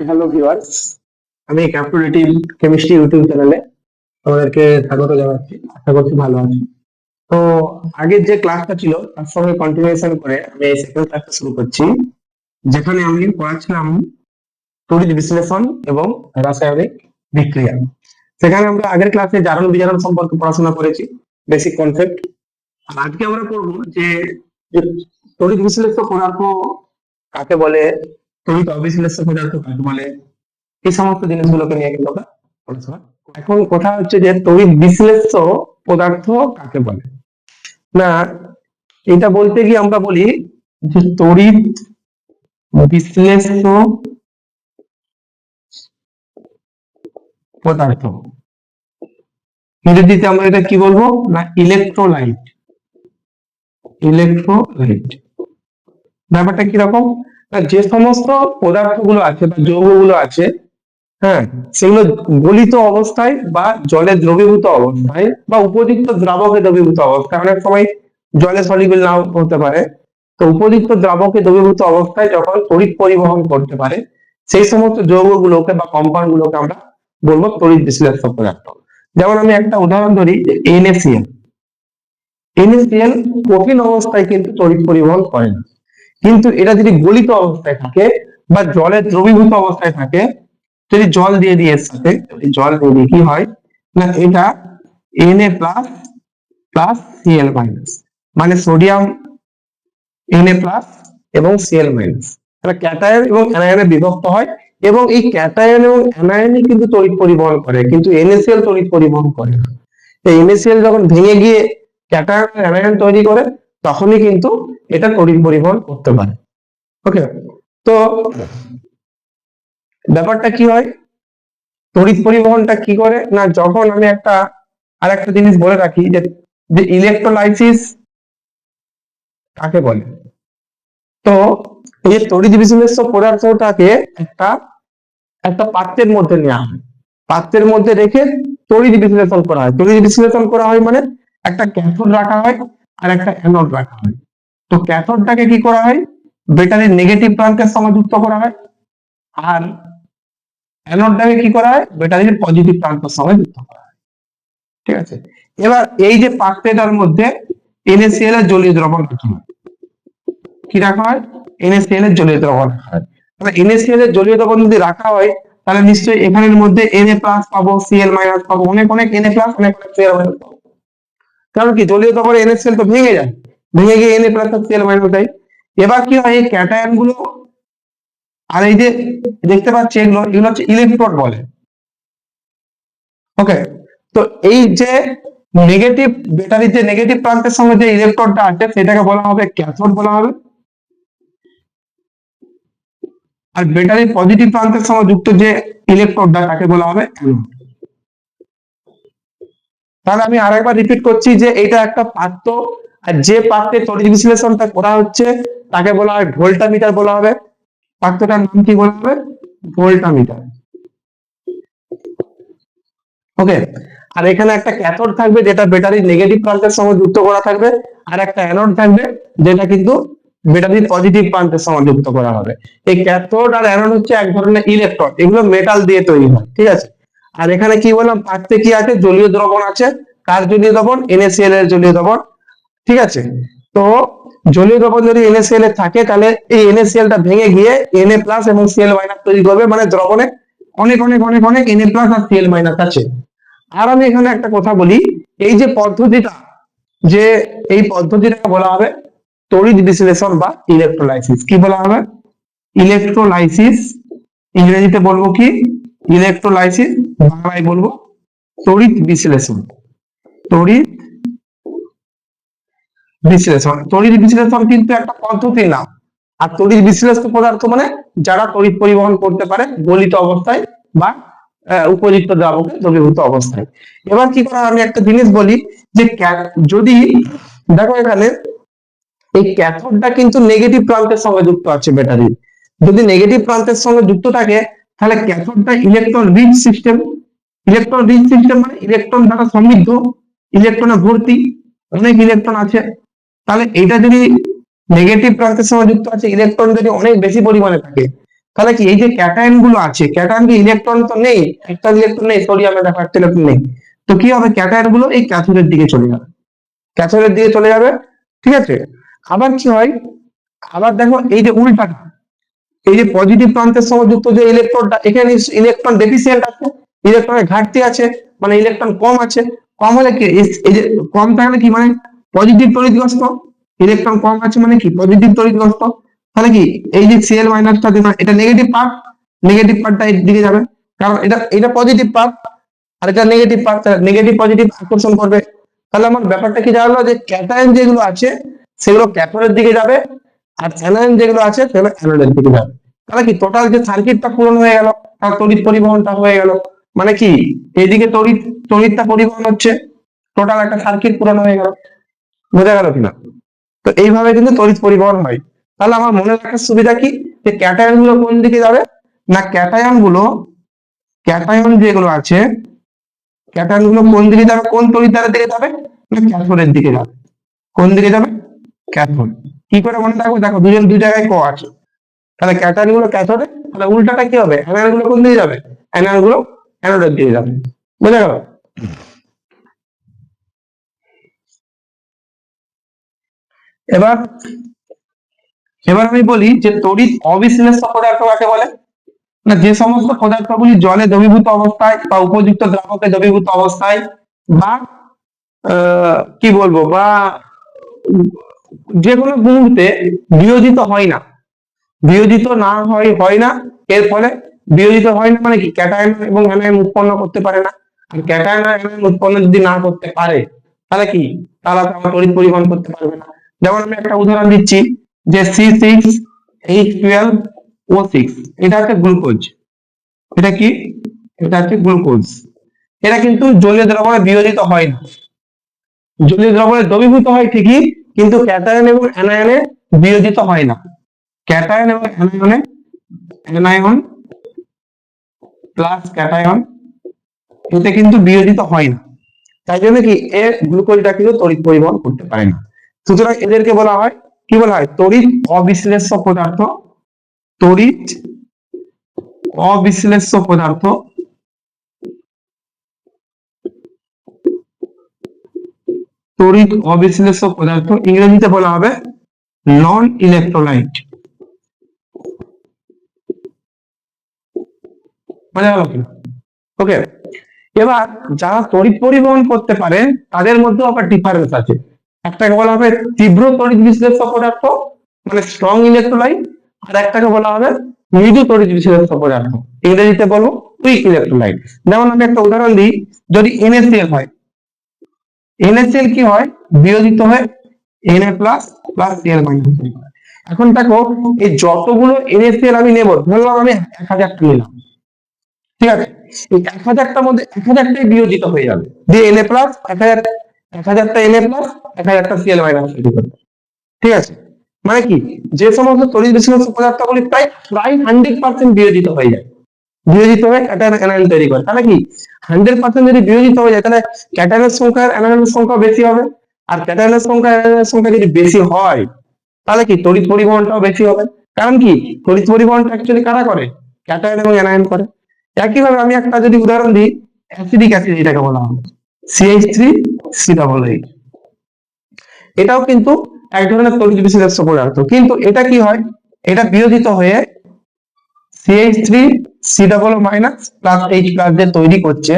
Hello viewers আমি calculative chemistry YouTube চ্যানেলে তোমাদেরকে স্বাগত জানাচ্ছি। আশা করছি ভালো আছি। তো আগের যে ক্লাসটা ছিল, তার সঙ্গে কন্টিনিউশন করে আমি এই সেকেন্ড ক্লাসটা শুরু করছি, যেখানে আমি পড়াচ্ছিলাম তড়িৎ বিশ্লেষণ এবং রাসায়নিক বিক্রিয়া। সেখানে আমরা আগের ক্লাসে জারণ বিজারণ সম্পর্কে পড়াশোনা করেছি বেসিক কনসেপ্ট আর আজকে আমরা পড়ব যে তড়িৎ বিশ্লেষ্য পদার্থ কাকে বলে তড়িৎ অবিশ্লেষ্য পদার্থ কাকে বলে এই সমস্ত জিনিসগুলোকে নিয়ে কিন্তু এখন কথা হচ্ছে যে তড়িৎ বিশ্লেষ্য পদার্থ কাকে বলে? না, এটা বলতে গিয়ে আমরা বলি যে তড়িৎ বিশ্লেষ্য পদার্থ। ইংরেজিতে আমরা এটা কি বলব? না ইলেকট্রোলাইট ইলেকট্রোলাইট ব্যাপারটা কীরকম যে সমস্ত পদার্থগুলো আছে বা যৌগগুলো আছে হ্যাঁ সেগুলো গলিত অবস্থায় বা জলে দ্রবীভূত অবস্থায় বা উপযুক্ত দ্রাবকে দ্রবীভূত অবস্থায়, অনেক সময় জলে সলিবল নাও হতে পারে, তো উপযুক্ত দ্রাবকে দ্রবীভূত অবস্থায় যখন তড়িৎ পরিবহন করতে পারে, সেই সমস্ত যৌগগুলোকে বা কম্পাউন্ড গুলোকে আমরা বলব তড়িৎ বিশ্লেষ্য পদার্থ। যেমন আমি একটা উদাহরণ ধরি এনএসিএল এনএসিএল কঠিন অবস্থায় কিন্তু তড়িৎ পরিবহন করে না। কিন্তু এটা যদি গলিত অবস্থায় থাকে বা জলে দ্রবীভূত অবস্থায় থাকে, যদি জল দিয়ে দিয়ে সাথে জল দিয়ে দিয়ে কি হয়? না, এটা Na plus plus CL minus মানে সোডিয়াম Na প্লাস এবং সিএল মাইনাস এটা ক্যাটায়ন এবং অ্যানায়নে বিভক্ত হয় এবং এই ক্যাটায়ন এবং অ্যানায়নই কিন্তু তড়িৎ পরিবহন করে, কিন্তু NaCl তড়িৎ পরিবহন করে না। এই NaCl যখন ভেঙে গিয়ে ক্যাটায়ন অ্যানায়ন তৈরি করে তখনই কিন্তু এটা পরিবহন করতে পারে। ওকে তো ব্যাপারটা কি হয়? তড়িৎ পরিবহনটা কি করে? না, যখন আমি একটা আর একটা জিনিস বলে রাখি যে ইলেকট্রোলাইসিস কাকে বলে? তো এই তড়িৎ বিশ্লেষ্য পদার্থটাকে একটা একটা পাত্রের মধ্যে নেওয়া হয়। পাত্রের মধ্যে রেখে তড়িৎ বিশ্লেষণ করা হয়। তড়িৎ বিশ্লেষণ করা হয় মানে একটা ক্যাথোড রাখা হয়। আর একটা অ্যানোড রাখা হয়। তো ক্যাথোডটাকে কি করা হয়? ব্যাটারির নেগেটিভ প্রান্তের সঙ্গে যুক্ত করা হয়। আর অ্যানোডটাকে কি করা হয়? ব্যাটারির পজিটিভ প্রান্তের সঙ্গে যুক্ত করা হয়। ঠিক আছে? এবার এই যে পাত্রটার মধ্যে NaCl এর জলীয় দ্রবণ রাখা হয়। কি রাখা হয়? NaCl এর জলীয় দ্রবণ রাখা হয়। তাহলে NaCl এর জলীয় দ্রবণ যদি রাখা হয়, তাহলে নিশ্চয়ই এখানের মধ্যে Na প্লাস পাবো, Cl মাইনাস পাবো। অনেক অনেক Na প্লাস অনেক অনেক Cl মাইনাস পাবো। কারণ কি? জলীয় দ্রবণে NaCl তো ভেঙে যায়। ভেঙে গিয়ে Na প্লাস Cl মাইনাস এবার কি হয়? এই ক্যাটায়নগুলো আর এই যে দেখতে পাচ্ছি এগুলো এগুলো হচ্ছে ইলেকট্রোড বলে। ওকে তো এই যে নেগেটিভ ব্যাটারির যে নেগেটিভ প্রান্তের সঙ্গে যে ইলেকট্রনটা আছে, সেটাকে বলা হবে ক্যাথোড বলা হবে। আর ব্যাটারির পজিটিভ প্রান্তের সঙ্গে যুক্ত যে ইলেকট্রোডটা তাকে বলা হবে অ্যানোড তাহলে আমি আরেকবার রিপিট করছি যে এটা একটা পাত্র, আর যে পাত্রে তড়িৎ বিশ্লেষণটা করা হচ্ছে, তাকে বলা হয় ভোল্টামিটার বলা হবে। পাত্রটার নাম কি বলা হবে? ভোল্টামিটার। ওকে আর এখানে একটা ক্যাথোড থাকবে, যেটা ব্যাটারির নেগেটিভ প্রান্তের সঙ্গে যুক্ত করা থাকবে, আর একটা অ্যানোড থাকবে, যেটা কিন্তু ব্যাটারির পজিটিভ প্রান্তের সঙ্গে যুক্ত করা হবে। এই ক্যাথোড আর অ্যানোড হচ্ছে এক ধরনের ইলেকট্রন এগুলো মেটাল দিয়ে তৈরি হয়, ঠিক আছে? আর এখানে কি বললাম? পাত্রে কি আছে? জলীয় দ্রবণ আছে। কার জলীয় দ্রবণ? NaCl এর জলীয় দ্রবণ। ঠিক আছে? তো জলীয় দ্রবণ যদি NaCl এর থাকে, তাহলে এই NaCl টা ভেঙে গিয়ে Na প্লাস এবং সিএল মাইনাস তৈরি করবে। মানে দ্রবণে অনেক অনেক অনেক অনেক Na প্লাস আর সিএল মাইনাস আছে। আর আমি এখানে একটা কথা বলি। এই যে পদ্ধতিটা, যে এই পদ্ধতিটাকে বলা হবে তড়িৎ বিশ্লেষণ বা ইলেকট্রোলাইসিস কি বলা হবে? ইলেকট্রোলাইসিস ইংরেজিতে বলব কি? ইলেকট্রোলাইসিস বাংলায় বলব তড়িৎ বিশ্লেষণ। তড়িৎ বিশ্লেষণ। তড়িৎ বিশ্লেষণ কিন্তু একটা পদ্ধতির নাম। আর তড়িৎ বিশ্লেষণ পদার্থ মানে যারা তড়িৎ পরিবহন করতে পারে গলিত অবস্থায় বা উপযুক্ত দ্রাবকে দ্রবীভূত অবস্থায়। এবার কি করা? আমি একটা জিনিস বলি যে যদি দেখো এখানে এই ক্যাথোডটা কিন্তু নেগেটিভ প্রান্তের সঙ্গে যুক্ত আছে ব্যাটারির যদি নেগেটিভ প্রান্তের সঙ্গে যুক্ত থাকে তাহলে ক্যাথোডটা electron rich system electron rich system মানে ইলেকট্রন দ্বারা সমৃদ্ধ ইলেকট্রনে ভর্তি, অনেক ইলেকট্রন আছে। তাহলে এটা যদি নেগেটিভ প্রান্তের সঙ্গে যুক্ত আছে ইলেকট্রন যদি অনেক বেশি পরিমাণে থাকে, তাহলে কি এই যে ক্যাটায়নগুলো আছে ক্যাটায়ন কি ইলেকট্রন তো নেই, একটা ইলেকট্রন নেই সোডিয়ামে দেখো একটা ইলেকট্রন নেই। তো কি হবে? ক্যাটায়নগুলো এই ক্যাথোডের দিকে চলে যাবে। ক্যাথোডের দিকে চলে যাবে, ঠিক আছে? আবার কি হয়? আবার দেখো এই যে উল্টাটা এই যে পজিটিভ প্রান্তের সঙ্গে যুক্ত যে ইলেকট্রনটা এখানে ইলেকট্রন ডেফিসিয়েন্ট আছে ইলেকট্রনের ঘাটতি আছে মানে ইলেকট্রন কম আছে, কম হলে কি, এই- যে কম থাকলে কি মানে? পজিটিভ তড়িৎগ্রস্ত ইলেকট্রন কম আছে মানে কি? পজিটিভ তড়িৎগ্রস্ত তাহলে কি, এই যে সিএল মাইনাসটা দিলাম এটা নেগেটিভ পার্ট নেগেটিভ পার্টটা এর দিকে যাবে, কারণ এটা এটা পজিটিভ পার্ট আর এটা নেগেটিভ পার্ট নেগেটিভ পজিটিভ আকর্ষণ করবে। তাহলে আমার ব্যাপারটা কি জানলো যে ক্যাটায়ন যেগুলো আছে, সেগুলো ক্যাথোডের দিকে যাবে আর অ্যানায়ন যেগুলো আছে সেগুলো অ্যানোডের দিকে যাবে তাহলে কি টোটাল যে সার্কিটটা পূরণ হয়ে গেল, তার তড়িৎ পরিবহনটা হয়ে গেল। মানে কি? এইদিকে তড়িৎ, তড়িৎটা পরিবহন হচ্ছে টোটাল একটা সার্কিট পূরণ হয়ে গেল। বোঝা গেল কিনা? তো এইভাবে কিন্তু তড়িৎ পরিবহন হয়। তাহলে আমার মনে রাখার সুবিধা কি? যে ক্যাটায়নগুলো কোন দিকে যাবে? না ক্যাটায়নগুলো ক্যাটায়ন যেগুলো আছে ক্যাটায়নগুলো কোন দিকে যাবে? কোন তড়িৎদ্বারের দিকে যাবে? না ক্যাথোডের দিকে যাবে। কোন দিকে যাবে? ক্যাথোড কি করে মনে রাখব? দেখো, দুজন দু জায়গায় ক আছে। তাহলে ক্যাটায়নগুলো ক্যাথোডে তাহলে উল্টাটা কি হবে? অ্যানায়নগুলো কোন দিকে যাবে? অ্যানায়নগুলো অ্যানোডের দিকে যাবে। বুঝা গেল এবার এবার আমি বলি যে তড়িৎ অবিশ্লেষ্য পদার্থ কাকে বলে? না, যে সমস্ত পদার্থগুলি জলে দ্রবীভূত অবস্থায় বা উপযুক্ত দ্রাবকে দ্রবীভূত অবস্থায় বা কি বলব? বা যে কোনো মুহূর্তে বিয়োজিত হয় না। বিয়োজিত না হয় হয় না, এর ফলে বিয়োজিত হয় না মানে কি? ক্যাটায়ন এবং অ্যানায়ন উৎপন্ন করতে পারে না। আর ক্যাটায়ন অ্যানায়ন উৎপন্ন যদি না করতে পারে, তাহলে কি? তাহলে তো তড়িৎ পরিবহন করতে পারবে না। যেমন আমি একটা উদাহরণ দিচ্ছি যে C six H twelve O six এটা হচ্ছে গ্লুকোজ। এটা কি? এটা হচ্ছে গ্লুকোজ। এটা কিন্তু জলীয় দ্রবণে বিয়োজিত হয় না। জলীয় দ্রবণে দ্রবীভূত হয় ঠিকই কিন্তু ক্যাটায়ন এবং অ্যানায়নে বিয়োজিত হয় না। ক্যাটায়ন এবং অ্যানায়নে অ্যানায়ন প্লাস ক্যাটায়ন, এতে কিন্তু বিয়োজিত হয় না। তাই জন্য কি এর গ্লুকোজটা কিন্তু তড়িৎ পরিবহন করতে পারে না। সুতরাং এদেরকে বলা হয়, কি বলা হয়? তড়িৎ অবিশ্লেষ্য পদার্থ, তড়িৎ অবিশ্লেষ্য পদার্থ তড়িৎ অবিশ্লেষ্য পদার্থ, ইংরেজিতে বলা হবে নন ইলেকট্রোলাইট বোঝা ওকে এবার যারা তড়িৎ পরিবহন করতে পারে, তাদের মধ্যে আবার ডিফারেন্স আছে। একটাকে বলা হবে তীব্র তড়িৎ বিশ্লেষ্য পদার্থ মানে স্ট্রং ইলেকট্রোলাইট আর একটাকে বলা হবে মৃদু তড়িৎ বিশ্লেষ্য পদার্থ। ইংরেজিতে বলব উইক ইলেকট্রোলাইট যেমন আমি একটা উদাহরণ দিই, যদি NaCl হয় NaCl কি হয়? বিয়োজিত হয়ে Na plus plus Cl minus এখন দেখো, এই যতগুলো NaCl আমি নেব, ধরলাম আমি এক হাজারটা নিলাম। ঠিক আছে? এই এক হাজারটার মধ্যে এক হাজারটাই বিয়োজিত হয়ে যাবে। দিয়ে এন এ প্লাস এক হাজার, এক হাজারটা এন এ প্লাস এক হাজারটা সিএল মাইনাস তৈরি করবে ঠিক আছে? মানে কি? যে সমস্ত তড়িৎ বিশ্লেষ্য পদার্থগুলি প্রায় প্রায় হান্ড্রেড পার্সেন্ট বিয়োজিত হয়ে যায়। বিয়োজিত হয়ে ক্যাটায়ন অ্যানায়ন তৈরি করে। তাহলে কি? হান্ড্রেড পার্সেন্ট যদি বিয়োজিত হয়ে যায়, তাহলে ক্যাটায়নের সংখ্যা অ্যানায়নের সংখ্যা বেশি হবে। আর ক্যাটায়নের সংখ্যা অ্যানায়নের সংখ্যা যদি বেশি হয়, তাহলে কি? তড়িৎ পরিবহনটাও বেশি হবে। কারণ কি? তড়িৎ পরিবহনটা অ্যাকচুয়ালি কারা করে? ক্যাটায়ন এবং অ্যানায়ন করে। একইভাবে আমি একটা যদি উদাহরণ দিই অ্যাসিডিক অ্যাসিড এটাকে বলা হয় সিএইচ থ্রি সি ডাবল এটাও কিন্তু এক ধরনের তড়িৎ বিশ্লেষ্য পদার্থ। কিন্তু এটা কি হয়? এটা বিয়োজিত হয়ে CH three C double minus plus H plus যে তৈরি করছে।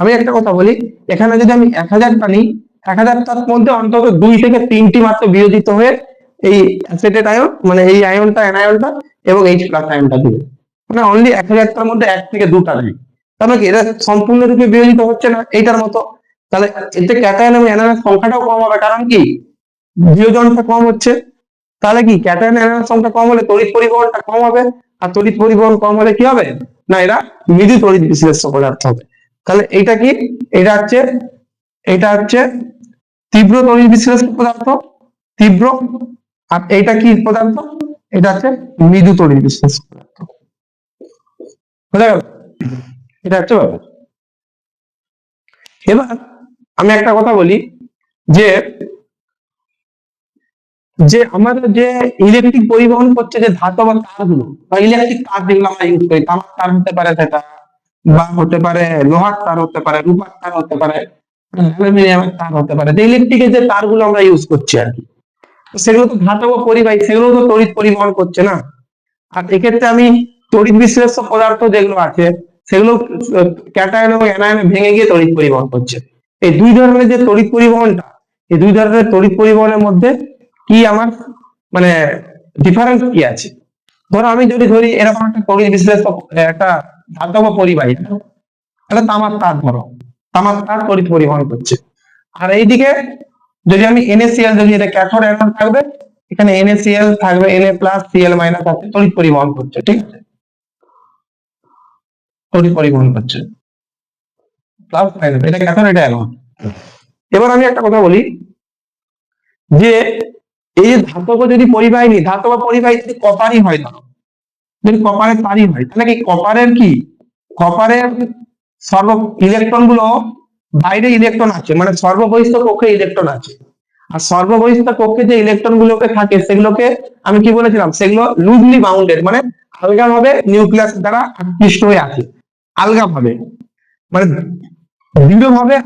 আমি একটা কথা বলি এখানে যদি আমি এক হাজারটা নিই এক হাজারটার মধ্যে অন্তত দুই থেকে তিনটি মাত্র বিয়োজিত হয়ে এই অ্যাসিটেট আয়ন মানে এই আয়নটা অ্যানায়নটা এবং এইচ প্লাস আয়নটা দিবে। মানে অনলি এক হাজারটার মধ্যে এক থেকে দুটা নেই। তাহলে কি? এটা সম্পূর্ণরূপে বিয়োজিত হচ্ছে না এইটার মতো। তাহলে এতে ক্যাটায়ন এবং অ্যানায়নের সংখ্যাটাও কম হবে। কারণ কি? বিয়োজনটা কম হচ্ছে। তাহলে কি ক্যাটায়ন অ্যানায়নের সংখ্যা কম হলে তড়িৎ পরিবহনটা কম হবে? আর তড়িৎ পরিবহন কম হলে কি হবে? না, এরা মৃদু তড়িৎ বিশ্লেষ্য পদার্থ হবে। তাহলে এইটা কি? এটা হচ্ছে এটা হচ্ছে তীব্র তড়িৎ বিশ্লেষ্য পদার্থ, তীব্র, আর এইটা কি পদার্থ? এটা হচ্ছে মৃদু তড়িৎ বিশ্লেষ্য পদার্থ। বোঝা গেল? এটা হচ্ছে ব্যাপার। এবার আমি একটা কথা বলি যে যে আমাদের যে ইলেকট্রিক পরিবহন করছে যে ধাতব তারগুলো, বা ইলেকট্রিক তার যেগুলো আমরা ইউজ করি তামার তার হতে পারে সেটা বা হতে পারে লোহার তার হতে পারে, রূপার তার হতে পারে, অ্যালুমিনিয়ামের তার হতে পারে, যে ইলেকট্রিকের যে তারগুলো আমরা ইউজ করছি আর কি। সেগুলো তো ধাতব পরিবাহী সেগুলো তো তড়িৎ পরিবহন করছে না? আর এক্ষেত্রে আমি তড়িৎ বিশ্লেষ্য পদার্থ যেগুলো আছে, সেগুলো, ক্যাটায়ন এবং অ্যানায়নে ভেঙে গিয়ে তড়িৎ পরিবহন করছে। এই দুই ধরনের যে তড়িৎ পরিবহনটা, এই দুই ধরনের তড়িৎ পরিবহনের মধ্যে কি আমার মানে ডিফারেন্স কি আছে? ধরো আমি যদি ধরি, এরকম একটা তড়িৎ বিশ্লেষ্য একটা ধাতব পরিবাহী একটা তামার তার ধরো। তামার তার তড়িৎ পরিবহন করছে। আর এইদিকে যদি আমি NaCl যদি এটা ক্যাথোড অ্যানোড থাকবে, এখানে NaCl থাকবে, Na প্লাস Cl মাইনাস আছে, তড়িৎ পরিবহন করছে, ঠিক আছে? তড়িৎ পরিবহন করছে। প্লাস মাইনাস এটা ক্যাথোড এটা অ্যানোড এবার আমি একটা কথা বলি, যে এই যে ধাতব যদি পরিবাহী নি ধাতব পরিবাহী যদি কপারই হয় ধরো যদি কপারের তারই হয়, তাহলে কি কপারের কি? কপারের সর্ব ইলেকট্রনগুলো বাইরে ইলেকট্রন আছে মানে সর্ববহিষ্ঠ কক্ষে ইলেকট্রন আছে। আর সর্ববহিষ্ঠ কক্ষে যে ইলেকট্রন গুলোকে থাকে, সেগুলোকে আমি কি বলেছিলাম? সেগুলো লুজলি বাউন্ডেড মানে আলগা ভাবে নিউক্লিয়াস দ্বারা আকৃষ্ট হয়ে আছে। আলগা ভাবে মানে দৃঢ় ভাবে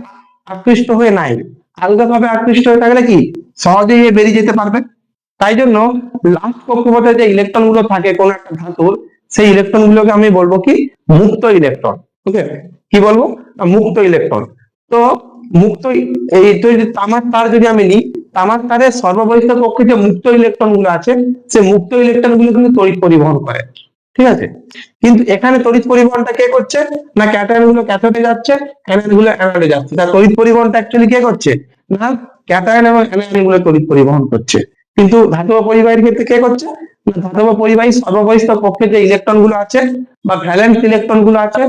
আকৃষ্ট হয়ে নাই। আলগা ভাবে আকৃষ্ট হয়ে থাকলে কি? সহজেই বেরিয়ে যেতে পারবে। তাই জন্য লাস্ট কক্ষপথে যে ইলেকট্রনগুলো থাকে কোন একটা ধাতুর, সেই ইলেকট্রন গুলোকে আমি বলব কি? মুক্ত ইলেকট্রন ওকে কি বলব? মুক্ত ইলেকট্রন তো মুক্ত এই তামার তার যদি আমি নিই, তামার তারের সর্ববহিষ্ঠ কক্ষে যে মুক্ত ইলেকট্রনগুলো আছে, সে মুক্ত ইলেকট্রনগুলো কিন্তু তড়িৎ পরিবহন করে। ঠিক আছে? কিন্তু এখানে তড়িৎ পরিবহনটা কে করছে? না ক্যাটায়নগুলো ক্যাথোডে যাচ্ছে অ্যানায়নগুলো অ্যানোডে যাচ্ছে। তার তড়িৎ পরিবহনটা অ্যাকচুয়ালি কে করছে? না, ক্যাটায়ন এবং অ্যানায়নগুলো তড়িৎ পরিবহন করছে। কিন্তু ধাতব পরিবাহীর ক্ষেত্রে কে করছে? ধাতব পরিবাহী সর্ববহিষ্ঠ কক্ষে যে ইলেকট্রনগুলো আছে বা ভ্যালেন্স ইলেকট্রনগুলো আছে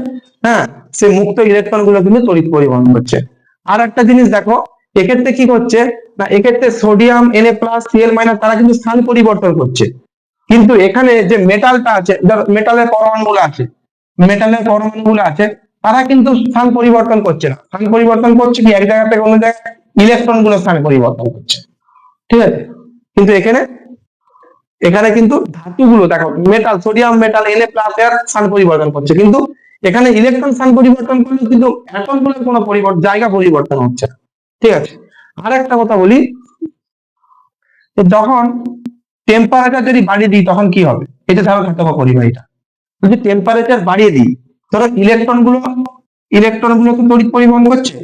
হ্যাঁ সে মুক্ত ইলেকট্রনগুলো কিন্তু তড়িৎ পরিবহন করছে। আর একটা জিনিস দেখো, এক্ষেত্রে কি করছে? না, এক্ষেত্রে sodium Na plus Cl minus তারা কিন্তু স্থান পরিবর্তন করছে। কিন্তু এখানে যে মেটালটা আছে মেটালের পরমাণুগুলো আছে, মেটালের পরমাণুগুলো আছে, তারা কিন্তু স্থান পরিবর্তন করছে না। স্থান পরিবর্তন করছে কি? এক জায়গা থেকে অন্য জায়গায় ইলেকট্রনগুলো স্থান পরিবর্তন করছে। ঠিক আছে? কিন্তু এখানে এখানে কিন্তু ধাতুগুলো, দেখো মেটাল সোডিয়াম মেটাল এনে প্লাস এর স্থান পরিবর্তন করছে। কিন্তু এখানে ইলেকট্রন স্থান পরিবর্তন করলে কিন্তু অ্যাটমগুলোর কোনো পরিবর্তন জায়গা পরিবর্তন হচ্ছে ঠিক আছে? আর একটা কথা বলি যখন টেম্পারেচার যদি বাড়িয়ে দিই, তখন কি হবে? এটা ধরো ধাতব পরিবাহীটা যদি টেম্পারেচার বাড়িয়ে দিই, ধরো ইলেকট্রনগুলো ইলেকট্রনগুলো তড়িৎ পরিবহন করছে?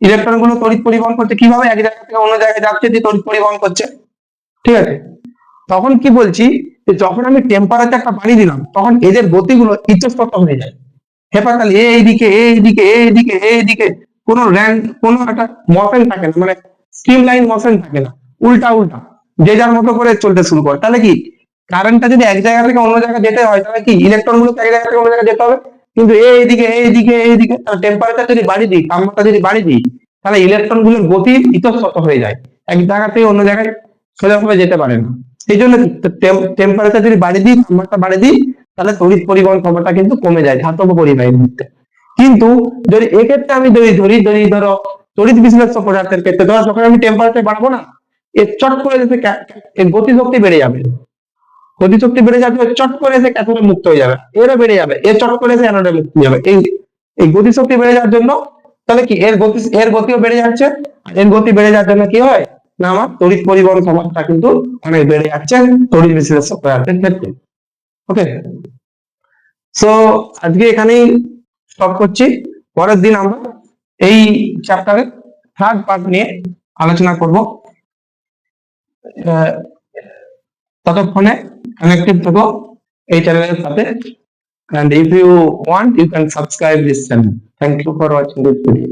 ইলেকট্রনগুলো তড়িৎ পরিবহন করছে কীভাবে? এক জায়গা থেকে অন্য জায়গায় যাচ্ছে যে তড়িৎ পরিবহন করছে। ঠিক আছে? তখন কি বলছি যে যখন আমি টেম্পারেচারটা বাড়িয়ে দিলাম, তখন এদের গতিগুলো ইচ্ছস্তত হয়ে যায়। হেপাতাল এইদিকে এইদিকে এইদিকে এইদিকে। কোনো র্যাঙ্ক কোনো একটা মশন থাকে না মানে স্ট্রিম লাইন মশন থাকে না। উল্টা উল্টা। যে যার মতো করে চলতে শুরু করে। তাহলে কি? কারেন্টটা যদি এক জায়গা থেকে অন্য জায়গায় যেতে হয়, তাহলে কি? ইলেকট্রনগুলো এক জায়গা থেকে অন্য জায়গায় যেতে হবে। কিন্তু এইদিকে এইদিকে এইদিকে টেম্পারেচার যদি বাড়িয়ে দিই, তাপমাত্রা যদি বাড়িয়ে দিই, তাহলে ইলেকট্রনগুলোর গতি ইতস্তত হয়ে যায়। এক জায়গা থেকে অন্য জায়গায় সোজাভাবে যেতে পারে না। সেই জন্য টেম্পারেচার যদি বাড়িয়ে দিই, তাপমাত্রা বাড়িয়ে দিই, তাহলে তড়িৎ পরিবহন ক্ষমতা কিন্তু কমে যায়, ধাতব পরিবাহীর মধ্যে কিন্তু যদি এক্ষেত্রে আমি যদি ধরি, যদি ধরো তড়িৎ বিশ্লেষ্য পদার্থের ক্ষেত্রে, ধরো যখন আমি টেম্পারেচার বাড়াবো না এর চট করে এসে এর গতিশক্তি বেড়ে যাবে। গতিশক্তি বেড়ে যাবে, চট করে এসে ক্যাথোডে মুক্ত হয়ে যাবে। এরও বেড়ে যাবে এর চট করে এসে অ্যানোডে মুক্ত হয়ে যাবে। এই এই গতিশক্তি বেড়ে যাওয়ার জন্য তাহলে কি এর গতি, এর গতিও বেড়ে যাচ্ছে। এর গতি বেড়ে যাওয়ার জন্য কি হয়? না, আমার তড়িৎ পরিবহন ক্ষমতা কিন্তু অনেক বেড়ে যাচ্ছে, তড়িৎ বিশ্লেষ্য পদার্থের ক্ষেত্রে ওকে সো আজকে এখানেই স্টপ করছি। পরের দিন আমরা এই চ্যাপ্টারের থার্ড পার্ট নিয়ে আলোচনা করব। ততক্ষণে কানেক্টেড থাকো এই চ্যানেলের সাথে and if you want you can subscribe this channel thank you for watching this video